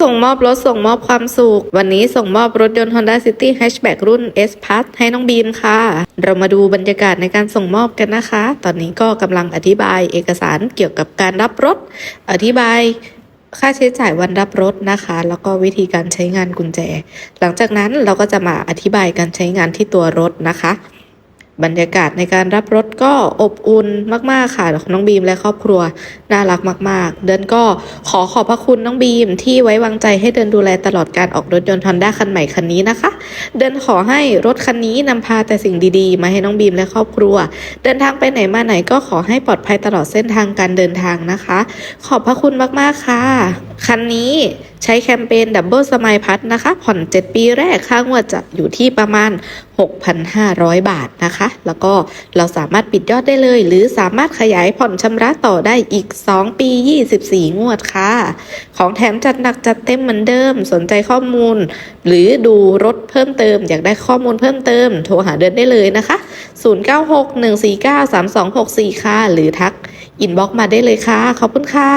ส่งมอบรถส่งมอบความสุข วันนี้ส่งมอบรถยนต์ Honda City Hatchback รุ่น S Plus ให้น้องบีมค่ะ เรามาดูบรรยากาศในการส่งมอบกันนะคะ ตอนนี้ก็กำลังอธิบายเอกสารเกี่ยวกับการรับรถ อธิบายค่าใช้จ่ายวันรับรถนะคะ แล้วก็วิธีการใช้งานกุญแจ หลังจากนั้นเราก็จะมาอธิบายการใช้งานที่ตัวรถนะคะ บรรยากาศในการรับรถก็อบอุ่นมากๆค่ะของน้องบีมและครอบครัวน่ารักมาก ๆ เดินก็ขอขอบพระคุณน้องบีม ที่ไว้วางใจให้เดินดูแลตลอดการออกรถยนต์ฮอนด้าคันใหม่คันนี้นะคะ เดินขอให้รถคันนี้นำพาแต่สิ่งดีๆ มาให้น้องบีมและครอบครัว เดินทางไปไหนมาไหนก็ขอให้ปลอดภัยตลอดเส้นทางการเดินทางนะคะ ขอบพระคุณมากๆค่ะ คันนี้ ใช้แคมเปญดับเบิลสมายพัทนะคะ ผ่อน 7 ปีแรกค่างวดจะอยู่ที่ประมาณ 6,500 บาทนะคะ แล้วก็เราสามารถปิดยอดได้เลย หรือสามารถขยายผ่อนชำระต่อได้อีก 2 ปี 24 งวดค่ะ ของแถมจัดหนักจัดเต็มเหมือนเดิม สนใจข้อมูล หรือดูรถเพิ่มเติม อยากได้ข้อมูลเพิ่มเติม โทรหาเดินได้เลยนะคะ 0961493264 ค่ะ หรือทักอินบ็อกมาได้เลยค่ะ ขอบคุณค่ะ